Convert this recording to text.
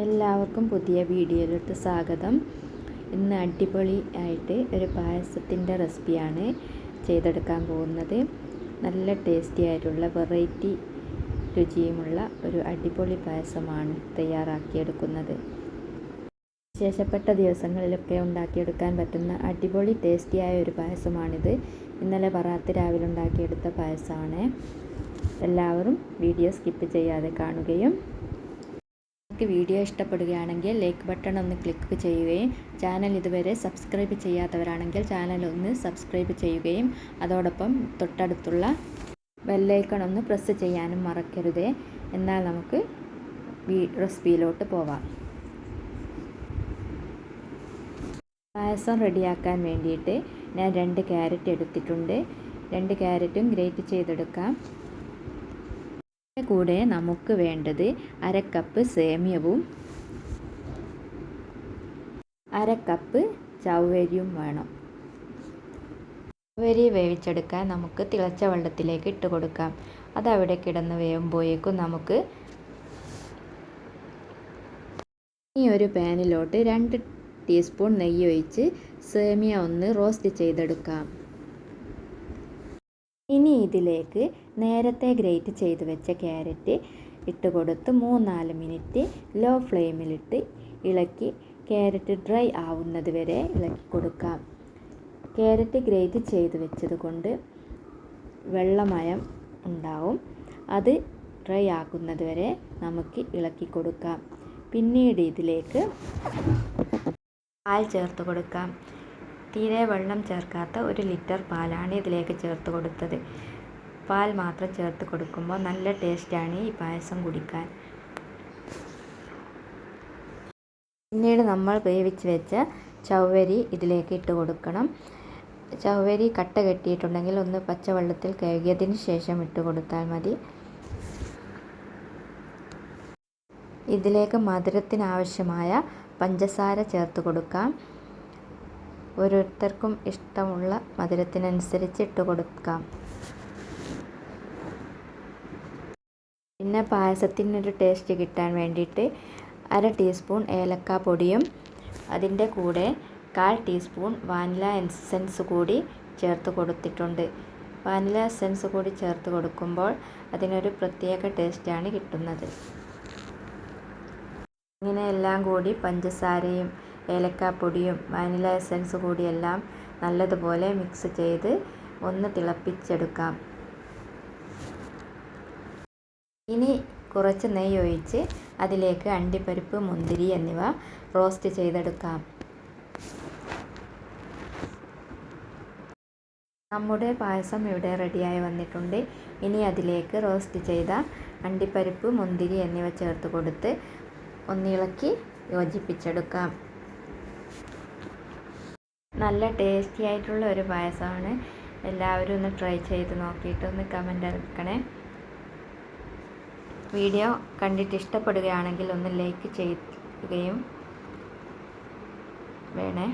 എല്ലാവർക്കും പുതിയ വീഡിയോയിലോട്ട് സ്വാഗതം. ഇന്ന് അടിപൊളി ആയിട്ട് ഒരു പായസത്തിന്റെ റെസിപ്പിയാണ് ചെയ്തെടുക്കാൻ പോകുന്നത്. നല്ല ടേസ്റ്റി ആയിട്ടുള്ള വെറൈറ്റി രുചിയുമുള്ള ഒരു അടിപൊളി പായസമാണ് തയ്യാറാക്കിയെടുക്കുന്നത്. വിശേഷപ്പെട്ട ദിവസങ്ങളിലൊക്കെ ഉണ്ടാക്കിയെടുക്കാൻ പറ്റുന്ന അടിപൊളി ടേസ്റ്റിയായ ഒരു പായസമാണിത്. ഇന്നലെ പറാത്ത് രാവിലെ ഉണ്ടാക്കിയെടുത്ത പായസമാണ്. എല്ലാവരും വീഡിയോ സ്കിപ്പ് ചെയ്യാതെ കാണുകയും നിങ്ങൾക്ക് വീഡിയോ ഇഷ്ടപ്പെടുകയാണെങ്കിൽ ലൈക്ക് ബട്ടൺ ഒന്ന് ക്ലിക്ക് ചെയ്യുകയും ചാനൽ ഇതുവരെ സബ്സ്ക്രൈബ് ചെയ്യാത്തവരാണെങ്കിൽ ചാനൽ ഒന്ന് സബ്സ്ക്രൈബ് ചെയ്യുകയും അതോടൊപ്പം തൊട്ടടുത്തുള്ള ബെല്ലൈക്കൺ ഒന്ന് പ്രസ് ചെയ്യാനും മറക്കരുതേ. എന്നാൽ നമുക്ക് റെസിപ്പിയിലോട്ട് പോവാം. പായസം റെഡിയാക്കാൻ വേണ്ടിയിട്ട് ഞാൻ രണ്ട് ക്യാരറ്റ് എടുത്തിട്ടുണ്ട്. രണ്ട് ക്യാരറ്റും ഗ്രേറ്റ് ചെയ്തെടുക്കാം. കൂടെ നമുക്ക് വേണ്ടത് അരക്കപ്പ് കപ്പ് സേമിയവും അര കപ്പ് ചവ്വരിയും വേണം. ചവ്വരി വേവിച്ചെടുക്കാൻ നമുക്ക് തിളച്ച വെള്ളത്തിലേക്ക് ഇട്ട് കൊടുക്കാം. അതവിടെ കിടന്ന് വേവുമ്പോഴേക്കും നമുക്ക് ഈ ഒരു പാനിലോട്ട് രണ്ട് ടീസ്പൂൺ നെയ്യ് ഒഴിച്ച് സേമിയ ഒന്ന് റോസ്റ്റ് ചെയ്തെടുക്കാം. ഇനി ഇതിലേക്ക് നേരത്തെ ഗ്രേറ്റ് ചെയ്ത് വെച്ച ക്യാരറ്റ് ഇട്ട് കൊടുത്ത് മൂന്നാൽ മിനിറ്റ് ലോ ഫ്ലെയിമിലിട്ട് ഇളക്കി ക്യാരറ്റ് ഡ്രൈ ആവുന്നത് വരെ ഇളക്കി കൊടുക്കാം. ക്യാരറ്റ് ഗ്രേറ്റ് ചെയ്ത് വെച്ചത് കൊണ്ട് വെള്ളമയം ഉണ്ടാവും. അത് ഡ്രൈ ആക്കുന്നത് വരെ നമുക്ക് ഇളക്കി കൊടുക്കാം. പിന്നീട് ഇതിലേക്ക് പാൽ ചേർത്ത് കൊടുക്കാം. തീരെ വെള്ളം ചേർക്കാത്ത ഒരു ലിറ്റർ പാലാണ് ഇതിലേക്ക് ചേർത്ത് കൊടുത്തത്. പാൽ മാത്രം ചേർത്ത് കൊടുക്കുമ്പോൾ നല്ല ടേസ്റ്റാണ് ഈ പായസം കുടിക്കാൻ. പിന്നീട് നമ്മൾ വേവിച്ച് വെച്ച ചവ്വരി ഇതിലേക്ക് ഇട്ട് കൊടുക്കണം. ചവ്വരി കട്ട കെട്ടിയിട്ടുണ്ടെങ്കിൽ ഒന്ന് പച്ചവെള്ളത്തിൽ കഴുകിയതിന് ശേഷം ഇട്ട് കൊടുത്താൽ മതി. ഇതിലേക്ക് മധുരത്തിനാവശ്യമായ പഞ്ചസാര ചേർത്ത് കൊടുക്കാം. ഓരോരുത്തർക്കും ഇഷ്ടമുള്ള മധുരത്തിനനുസരിച്ച് ഇട്ട് കൊടുക്കാം. പിന്നെ പായസത്തിനൊരു ടേസ്റ്റ് കിട്ടാൻ വേണ്ടിയിട്ട് അര ടീസ്പൂൺ ഏലക്ക പൊടിയും അതിന്റെ കൂടെ കാൽ ടീസ്പൂൺ വാനില എസെൻസ് കൂടി ചേർത്ത് കൊടുത്തിട്ടുണ്ട്. വാനില എസെൻസ് കൂടി ചേർത്ത് കൊടുക്കുമ്പോൾ അതിനൊരു പ്രത്യേക ടേസ്റ്റാണ് കിട്ടുന്നത്. ഇങ്ങനെയെല്ലാം കൂടി പഞ്ചസാരയും ഏലക്കാപ്പൊടിയും വാനില എസൻസ് കൂടിയെല്ലാം നല്ലതുപോലെ മിക്സ് ചെയ്ത് ഒന്ന് തിളപ്പിച്ചെടുക്കാം. ഇനി കുറച്ച് നെയ്യ് ഒഴിച്ച് അതിലേക്ക് അണ്ടിപ്പരിപ്പ് മുന്തിരി എന്നിവ റോസ്റ്റ് ചെയ്തെടുക്കാം. നമ്മുടെ പായസം ഇവിടെ റെഡിയായി വന്നിട്ടുണ്ട്. ഇനി അതിലേക്ക് റോസ്റ്റ് ചെയ്ത അണ്ടിപ്പരിപ്പ് മുന്തിരി എന്നിവ ചേർത്ത് കൊടുത്ത് ഒന്നിളക്കി യോജിപ്പിച്ചെടുക്കാം. നല്ല ടേസ്റ്റി ആയിട്ടുള്ള ഒരു പായസമാണ്. എല്ലാവരും ഒന്ന് ട്രൈ ചെയ്ത് നോക്കിയിട്ട് ഒന്ന് കമന്റ് അറിയിക്കണേ വീഡിയോ കണ്ടിട്ട് ഇഷ്ടപ്പെടുകയാണെങ്കിൽ ഒന്ന് ലൈക്ക് ചെയ്യുകയും വേണേ.